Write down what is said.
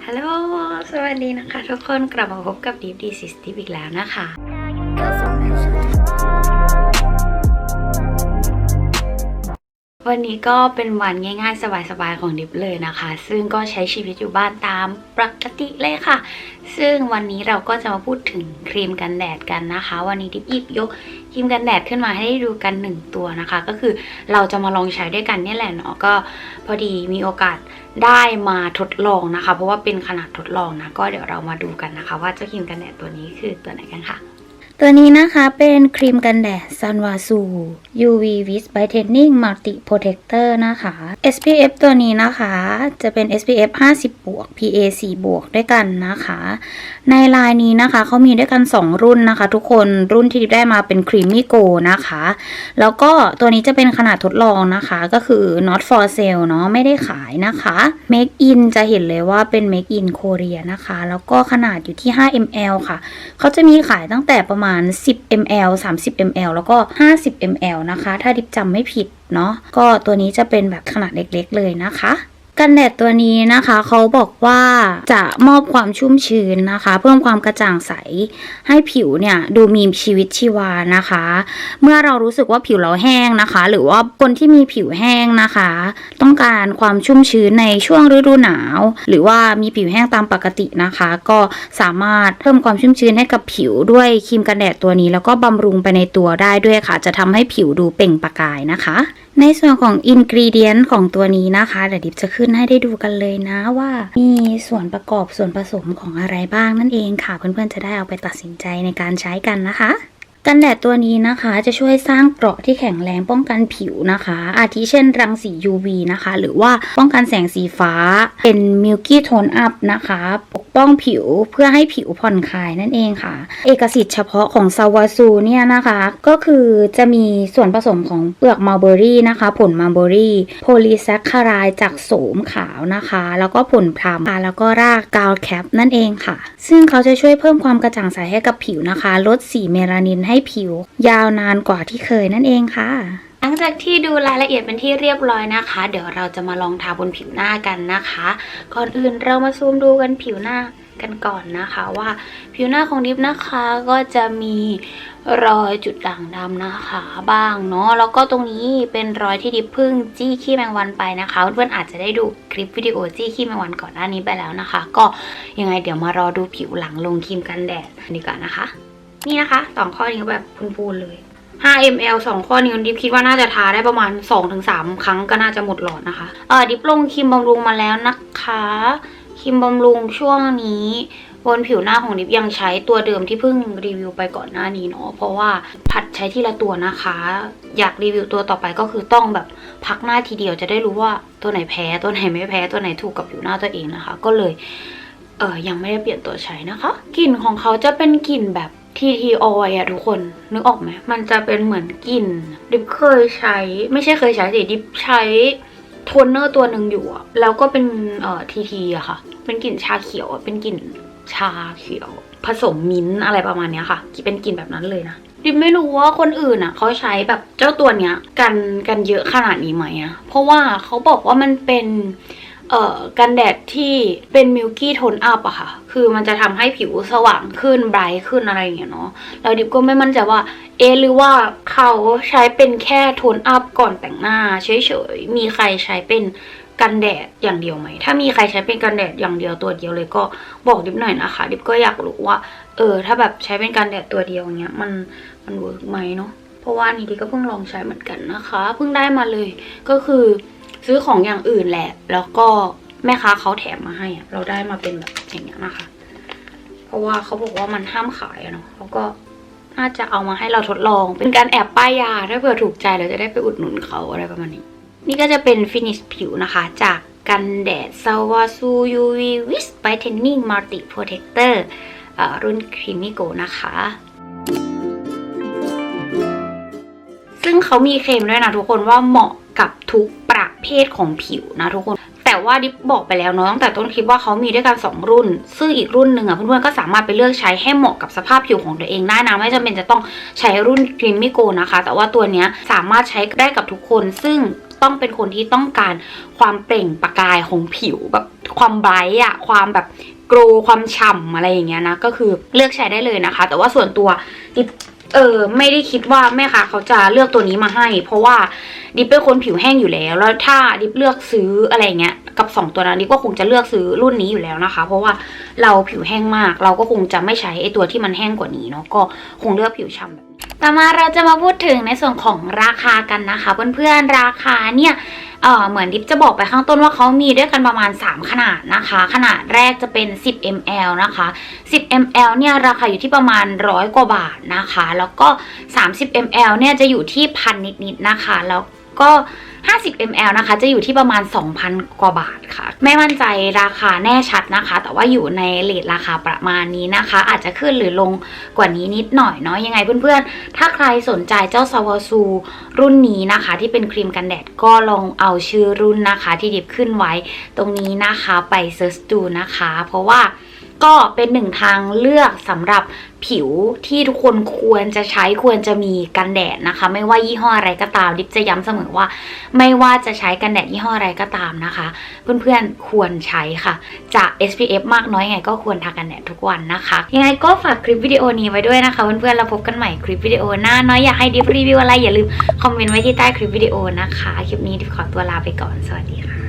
ฮัลโหล สวัสดีนะคะ ทุกคนกลับมาพบกับ Deep D System อีกแล้วนะคะ วันนี้ก็เป็นวันง่ายๆ สบายๆ ของดิฟเลยนะคะ ซึ่งก็ใช้ชีวิตอยู่บ้านตามปกติเลยค่ะ ซึ่งวันนี้เราก็จะมาพูดถึงครีมกันแดดกันนะคะ วันนี้ดิฟหยิบยก ครีมกันแดดขึ้นมาให้ได้ดูกันหนึ่งตัวนะคะ ก็คือเราจะมาลองใช้ด้วยกันนี่แหละเนาะก็พอดีมีโอกาสได้มาทดลองนะคะ เพราะว่าเป็นขนาดทดลองนะ ก็เดี๋ยวเรามาดูกันนะคะ ว่าเจ้าครีมกันแดดตัวนี้คือตัวไหนกันค่ะ ตัวนี้นะคะเป็นครีมกันแดดซันวาซู UV Vis Brightening Multi Protector นะคะ SPF ตัวนี้นะคะจะเป็น SPF 50บวก PA 4บวกด้วยกันนะคะ ในลายนี้นะคะเขามีด้วยกัน 2 รุ่นนะคะ ทุกคนรุ่นที่ได้มาเป็น Creamy Go นะคะ แล้วก็ตัวนี้จะเป็นขนาดทดลองนะคะ ก็คือ not for sale เนาะไม่ได้ขายนะคะ Make in จะเห็นเลยว่าเป็น Make in Korea นะคะ แล้วก็ขนาดอยู่ที่ 5 ml ค่ะเขาจะมีขายตั้งแต่ประมาณ10 ml 30 ml แล้วก็ 50 ml นะคะ ถ้าดิบจำไม่ผิดเนาะก็ตัวนี้จะเป็นแบบขนาดเล็กๆเลยนะคะ กันแดดตัวนี้นะคะเขาบอกว่าจะมอบความชุ่มชื้นนะคะ เพิ่มความกระจ่างใส ให้ผิวเนี่ยดูมีชีวิตชีวานะคะ เมื่อเรารู้สึกว่าผิวเราแห้งนะคะ หรือว่าคนที่มีผิวแห้งนะคะ ต้องการความชุ่มชื้นในช่วงฤดูหนาว หรือว่ามีผิวแห้งตามปกตินะคะ ก็สามารถเพิ่มความชุ่มชื้นให้กับผิวด้วยครีมกันแดดตัวนี้ แล้วก็บำรุงไปในตัวได้ด้วยค่ะ จะทำให้ผิวดูเปล่งประกายนะคะ ในส่วนของอินกรีเดียนของตัวนี้นะคะ เดี๋ยวดิบจะขึ้นให้ได้ดูกันเลยนะว่า มีส่วนประกอบส่วนผสมของอะไรบ้างนั่นเองค่ะ เพื่อนๆจะได้เอาไปตัดสินใจในการใช้กันนะคะ กันแดดตัวนี้นะคะจะช่วยสร้างเกราะที่แข็งแรงป้องกันผิวนะคะ อาทิเช่นรังสี UV นะคะ หรือว่าป้องกันแสงสีฟ้า เป็น Milky Tone Up นะคะปก ป้องผิวเพื่อให้ผิวผ่อนคลายนั่นเองค่ะ เอกสิทธิ์เฉพาะของซาวาซูเนี่ยนะคะ ก็คือจะมีส่วนผสมของเปลือกมัลเบอรี่นะคะ ผลมัลเบอรี่โพลีแซคคารายจากโสมขาวนะคะ แล้วก็ผลพลัมค่ะแล้วก็รากกาวแคปนั่นเองค่ะ ซึ่งเขาจะช่วยเพิ่มความกระจ่างใสให้กับผิวนะคะ ลดสีเมลานินให้ผิวยาวนานกว่าที่เคยนั่นเองค่ะ หลังจากที่ดูรายละเอียดเป็นที่เรียบร้อยนะคะ เดี๋ยวเราจะมาลองทาบนผิวหน้ากันนะคะ ก่อนอื่นเรามาซูมดูกันผิวหน้ากันก่อนนะคะว่าผิวหน้าของดิฟนะคะก็จะมีรอยจุดด่างดำนะคะบ้างเนาะแล้วก็ตรงนี้เป็นรอยที่ดิฟพึ่งจี้ขี้แมงวันไปนะคะ เพื่อนอาจจะได้ดูคลิปวิดีโอจี้ขี้แมงวันก่อนหน้านี้ไปแล้วนะคะ ก็ยังไงเดี๋ยวมารอดูผิวหลังลงครีมกันแดดดีกว่านะคะ นี่นะคะสองข้อนี้แบบพูนๆเลย 5 ml สองข้อนี้ดิฟคิดว่าน่าจะทาได้ประมาณ 2-3 ครั้งก็น่าจะหมดหลอดนะคะ เออดิฟลงครีมบำรุงมาแล้วนะคะครีมบำรุงช่วงนี้บนผิวหน้าของดิฟยังใช้ตัวเดิมที่เพิ่งรีวิวไปก่อนหน้านี้เนาะเพราะว่าผัดใช้ทีละตัวนะคะ อยากรีวิวตัวต่อไปก็คือต้องแบบพักหน้าทีเดียวจะได้รู้ว่าตัวไหนแพ้ตัวไหนไม่แพ้ตัวไหนถูกกับผิวหน้าตัวเองนะคะ ก็เลยเออยังไม่ได้เปลี่ยนตัวใช้นะคะกลิ่นของเขาจะเป็นกลิ่นแบบ ทีทีออยอะทุกคนนึกออกไหมมันจะเป็นเหมือนกลิ่น ดิบเคยใช้ ไม่ใช่เคยใช้สิดิบใช้โทนเนอร์ตัวหนึ่งอยู่อะแล้วก็เป็นเอ่อทีทีอะค่ะ เป็นกลิ่นชาเขียวอะเป็นกลิ่นชาเขียว ผสมมิ้นอะไรประมาณเนี้ยค่ะเป็นกลิ่นแบบนั้นเลยนะดิบไม่รู้ว่าคนอื่นอะเขาใช้แบบเจ้าตัวเนี้ยกันกันเยอะขนาดนี้ไหมอะเพราะว่าเขาบอกว่ามันเป็น เอ่อกันแดดที่เป็นมิลกี้โทนอัพอะค่ะ คือมันจะทำให้ผิวสว่างขึ้นไบรท์ขึ้นอะไรอย่างเงี้ยเนาะแล้วดิบก็ไม่มั่นใจว่า เอหรือว่าเขาใช้เป็นแค่โทนอัพก่อนแต่งหน้าเฉยๆ มีใครใช้เป็นกันแดดอย่างเดียวไหม ถ้ามีใครใช้เป็นกันแดดอย่างเดียวตัวเดียวเลยก็บอกดิบหน่อยนะคะ ดิบก็อยากรู้ว่า เออ ถ้าแบบใช้เป็นกันแดดตัวเดียวเนี้ยมันมันเวิร์กไหมเนาะ เพราะว่านี่ดิบก็เพิ่งลองใช้เหมือนกันนะคะ เพิ่งได้มาเลย ก็คือ ซื้อของอย่างอื่นแหละ แล้วก็แม่ค้าเขาแถมมาให้อะเราได้มาเป็นแบบอย่างเงี้ยนะคะ เพราะว่าเขาบอกว่ามันห้ามขายเนาะเขาก็น่าจะเอามาให้เราทดลอง เป็นการแอบป้ายยาถ้าเผื่อถูกใจเราจะได้ไปอุดหนุนเขาอะไรประมาณนี้ นี่ก็จะเป็นฟินิชผิวนะคะ จากกันแดด s a w a s u UV Vis Brightening Multi Protector เอ่อรุ่น Creamy Go นะคะ ซึ่งเขามีเคลมด้วยนะทุกคนว่าเหมาะกับทุกประ เภทของผิวนะทุกคน แต่ว่าดิบบอกไปแล้วเนาะตั้งแต่ต้นคลิปว่าเขามีด้วยกัน 2 รุ่น ซึ่งอีกรุ่นหนึ่งอะเพื่อนๆก็สามารถไปเลือกใช้ให้เหมาะกับสภาพผิวของตัวเองได้นะไม่จำเป็นจะต้องใช้รุ่นครีมมิโกนะคะ แต่ว่าตัวเนี้ยสามารถใช้ได้กับทุกคน ซึ่งต้องเป็นคนที่ต้องการความเปล่งประกายของผิวแบบความไบรท์อะความแบบโกรความฉ่ำอะไรอย่างเงี้ยนะก็คือเลือกใช้ได้เลยนะคะ แต่ว่าส่วนตัวดิ เออไม่ได้คิดว่าแม่ค้าเขาจะเลือกตัวนี้มาให้ เพราะว่าดิปเป็นคนผิวแห้งอยู่แล้ว แล้วถ้าดิปเลือกซื้ออะไรเงี้ยกับสองตัวนั้นดิปก็คงจะเลือกซื้อรุ่นนี้อยู่แล้วนะคะ เพราะว่าเราผิวแห้งมาก เราก็คงจะไม่ใช้ไอตัวที่มันแห้งกว่านี้เนาะก็คงเลือกผิวฉ่ำแบบ ต่อมาเราจะมาพูดถึงในส่วนของราคากันนะคะ เพื่อนๆราคาเนี่ยเออเหมือนดิฟจะบอกไปข้างต้นว่าเขามีด้วยกันประมาณ 3 ขนาดนะคะ ขนาดแรกจะเป็น 10 ml นะคะ 10 ml เนี่ยราคาอยู่ที่ประมาณร้อยกว่าบาทนะคะ แล้วก็ 30 ml เนี่ยจะอยู่ที่พันนิดๆนะคะแล้ว ก็ 50 ml นะคะ จะอยู่ที่ประมาณ 2,000 กว่าบาทค่ะ ไม่มั่นใจราคาแน่ชัดนะคะ แต่ว่าอยู่ในเลทราคาประมาณนี้นะคะ อาจจะขึ้นหรือลงกว่านี้นิดหน่อยเนาะยังไงเพื่อนๆ ถ้าใครสนใจเจ้าซาวซูรุ่นนี้นะคะ ที่เป็นครีมกันแดดก็ลองเอาชื่อรุ่นนะคะ ที่ดิบขึ้นไว้ตรงนี้นะคะไปเซิร์ชดูนะคะ เพราะว่า ก็เป็นหนึ่งทางเลือกสำหรับผิวที่ทุกคนควรจะใช้ควรจะมีกันแดดนะคะ ไม่ว่ายี่ห้ออะไรก็ตามดิบจะย้ำเสมอว่า ไม่ว่าจะใช้กันแดดยี่ห้ออะไรก็ตามนะคะ เพื่อนๆควรใช้ค่ะจะ SPF มากน้อยไงก็ควรทากันแดดทุกวันนะคะ ยังไงก็ฝากคลิปวิดีโอนี้ไว้ด้วยนะคะ เพื่อนๆเราพบกันใหม่คลิปวิดีโอหน้าเนาะอยากให้ดิฟรีวิวอะไรอย่าลืมคอมเมนต์ไว้ที่ใต้คลิปวิดีโอนะคะคลิปนี้ดิฟขอตัวลาไปก่อนสวัสดีค่ะ